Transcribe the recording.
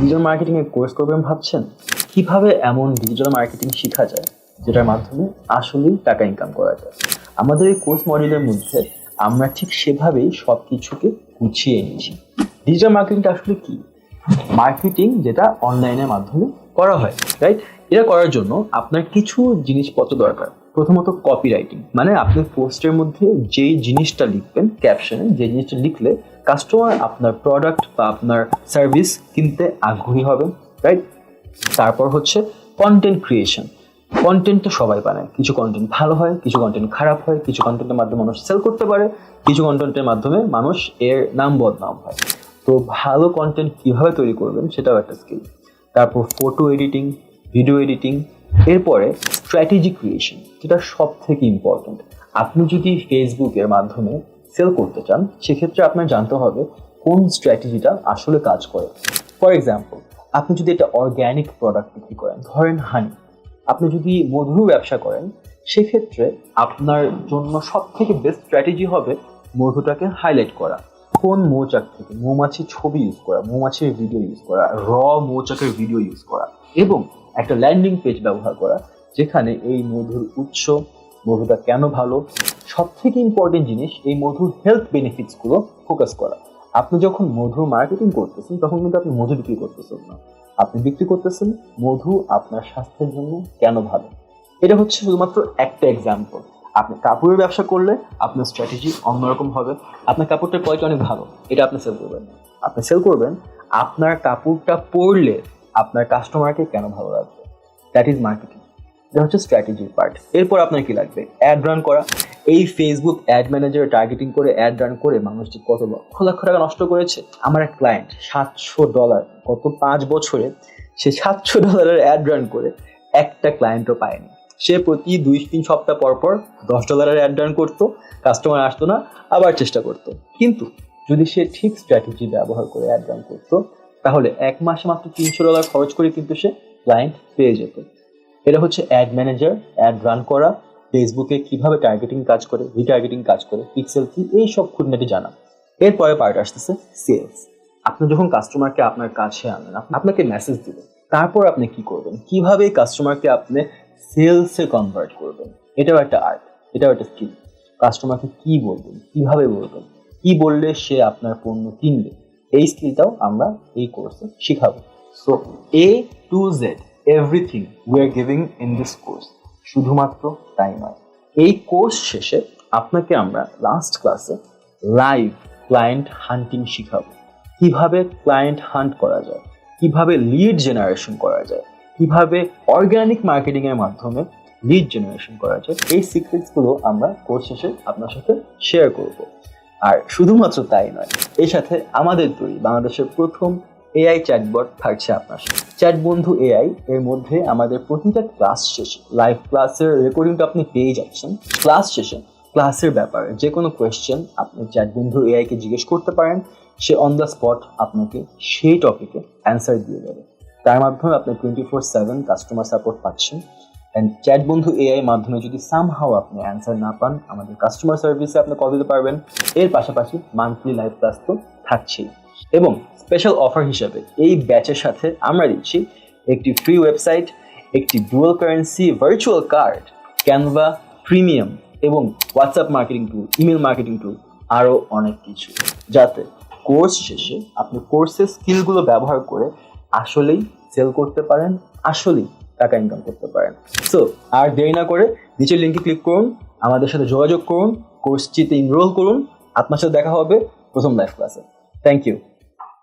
Digital marketing এর course করবেন ভাবছেন? কীভাবে এমন ডিজিটাল মার্কেটিং শেখা যায়, যেটার মাধ্যমে আসলেই টাকা ইনকাম করা যায়? আমাদের এই কোর্স মডেলের মধ্যে আমরা ঠিক সেভাবেই সব কিছুকে গুছিয়ে নিয়েছি। ডিজিটাল মার্কেটিংটা আসলে কি? মার্কেটিং যেটা অনলাইনের মাধ্যমে করা হয় রাইট এটা করার জন্য আপনার কিছু জিনিসপত্র দরকার। প্রথমত কপি রাইটিং মানে আপনি পোস্টের মধ্যে যেই জিনিসটা লিখবেন ক্যাপশনে যে জিনিসটা লিখলে কাস্টমার আপনার প্রোডাক্ট বা আপনার সার্ভিস কিনতে আগ্রহী হবে রাইট তারপর হচ্ছে কন্টেন্ট ক্রিয়েশন কন্টেন্ট তো সবাই বানায়। কিছু কন্টেন্ট ভালো হয়, কিছু কন্টেন্ট খারাপ হয়, কিছু কন্টেন্টের মাধ্যমে মানুষ সেল করতে পারে, কিছু কন্টেন্টের মাধ্যমে মানুষ এর নাম বদনাম হয়। তো ভালো কন্টেন্ট কীভাবে তৈরি করবেন সেটাও একটা স্কিল তারপর ফটো এডিটিং ভিডিও এডিটিং এরপরে স্ট্র্যাটেজি ক্রিয়েশন যেটা সব থেকে ইম্পর্ট্যান্ট আপনি যদি ফেসবুকের মাধ্যমে সেল করতে চান, সেক্ষেত্রে আপনার জানতে হবে কোন স্ট্র্যাটেজিটা আসলে কাজ করে। ফর এক্সাম্পল আপনি যদি একটা অর্গ্যানিক প্রোডাক্ট বিক্রি করেন, ধরেন হানি আপনি যদি মধুর ব্যবসা করেন, সেক্ষেত্রে আপনার জন্য সব থেকে বেস্ট স্ট্র্যাটেজি হবে মধুটাকে হাইলাইট করা। কোন মৌচাক থেকে? মৌমাছির ছবি ইউজ করা, মৌমাছির ভিডিও ইউজ করা র মৌচাকের ভিডিও ইউজ করা। এবং একটা ল্যান্ডিং পেজ ব্যবহার করা, যেখানে এই মধুর উৎস, মধুটা কেন ভালো সব থেকে ইম্পর্টেন্ট জিনিস এই মধুর হেলথ বেনিফিটসগুলো ফোকাস করা। আপনি যখন মধুর মার্কেটিং করতেছেন, তখন কিন্তু আপনি মধু বিক্রি করতেছেন না। আপনি বিক্রি করতেছেন মধু আপনার স্বাস্থ্যের জন্য কেন ভালো? এটা হচ্ছে শুধুমাত্র একটা এক্সাম্পল আপনি কাপড়ের ব্যবসা করলে আপনার স্ট্র্যাটেজি অন্যরকম হবে। আপনার কাপড়টার কোয়ালিটি অনেক ভালো। এটা আপনি সেল করবেন। আপনি সেল করবেন, আপনার কাপড়টা পরলে আপনার কাস্টমারকে কেন ভালো লাগবে? দ্যাট ইজ মার্কেটিং এটা হচ্ছে স্ট্র্যাটেজির পার্ট এরপর আপনার কি লাগবে? অ্যাড রান করা। এই ফেসবুক অ্যাড ম্যানেজার টার্গেটিং করে অ্যাড রান করে মানুষ যে কত লক্ষ লক্ষ টাকা নষ্ট করেছে, আমার এক ক্লায়েন্ট সাতশো ডলার গত পাঁচ বছরে সে সাতশো ডলারের অ্যাড রান করে একটা ক্লায়েন্টও পায়নি। সে প্রতি দুই, তিন সপ্তাহ পর পর দশ ডলারের অ্যাড রান করতো কাস্টমার আসতো না, আবার চেষ্টা করতো। কিন্তু যদি সে ঠিক স্ট্র্যাটেজি ব্যবহার করে অ্যাড রান করতো তাহলে এক মাসে মাত্র তিনশো ডলার খরচ করে কিন্তু সে ক্লায়েন্ট পেয়ে যেত। এটা হচ্ছে অ্যাড ম্যানেজার অ্যাড রান করা ফেসবুকে কীভাবে টার্গেটিং কাজ করে রিটার্গেটিং কাজ করে পিক্সেল কি, এই সব খুঁটিনাটি জানা। এরপরে পার্ট আসতেছে সেলস আপনি যখন কাস্টমারকে আপনার কাছে আনেন আপ- আপনাকে মেসেজ দিবেন তারপর আপনি কি করবেন? কীভাবে কাস্টমারকে আপনি সেলসে কনভার্ট করবেন? এটাও একটা আর্ট এটাও একটা স্কিল কাস্টমারকে কি বলবেন? কীভাবে বলবেন? কি বললে সে আপনার পণ্য কিনবে? এই স্কিলটাও আমরা এই কোর্সে শিখাবো। So A to Z everything we are giving in this course শুধুমাত্র তাই নয়। এই কোর্স শেষে আপনাকে আমরা লাস্ট ক্লাসে লাইভ ক্লায়েন্ট হান্টিং শিখাবো। কীভাবে ক্লায়েন্ট হান্ট করা যায়? কীভাবে লিড জেনারেশন করা যায়? কীভাবে অর্গানিক মার্কেটিং এর মাধ্যমে লিড জেনারেশন করা যায়? এই সিক্রেটসগুলো আমরা কোর্স শেষে আপনার সাথে শেয়ার করব। আর শুধুমাত্র তাই নয় এর সাথে আমাদের তৈরি বাংলাদেশের প্রথম এআই চ্যাটবট থাকছে আপনার সাথে চ্যাট বন্ধু এআই এর মধ্যে আমাদের প্রতিটা ক্লাস শেষে লাইভ ক্লাসের রেকর্ডিংটা আপনি পেয়ে যাচ্ছেন। ক্লাস শেষে ক্লাসের ব্যাপারে যে কোনো কোয়েশ্চেন আপনি চ্যাট বন্ধু এআই কে জিজ্ঞেস করতে পারেন, সে অন দ্য স্পট আপনাকে সেই টপিকে অ্যান্সার দিয়ে দেবে। তার মাধ্যমে আপনি twenty four seven customer support পাচ্ছেন। অ্যান্ড চ্যাট বন্ধু এআই মাধ্যমে যদি সামহাও আপনি অ্যান্সার না পান, আমাদের কাস্টমার সার্ভিসে আপনি কল দিতে পারবেন। এর পাশাপাশি মান্থলি লাইভ ক্লাস তো থাকছেই। এবং স্পেশাল অফার হিসাবে এই ব্যাচের সাথে আমরা দিচ্ছি একটি ফ্রি ওয়েবসাইট একটি dual currency virtual card Canva premium এবং WhatsApp marketing tool email marketing tool আরও অনেক কিছু। যাতে কোর্স শেষে আপনি কোর্সের স্কিলগুলো ব্যবহার করে আসলেই সেল করতে পারেন, আসলেই টাকা ইনকাম করতে পারেন। সো আর দেরি না করে নিচের লিঙ্কে ক্লিক করুন, আমাদের সাথে যোগাযোগ করুন কোর্সটিতে ইনরোল করুন, আপনার সাথে দেখা হবে প্রথম লাইভ ক্লাসে থ্যাংক ইউ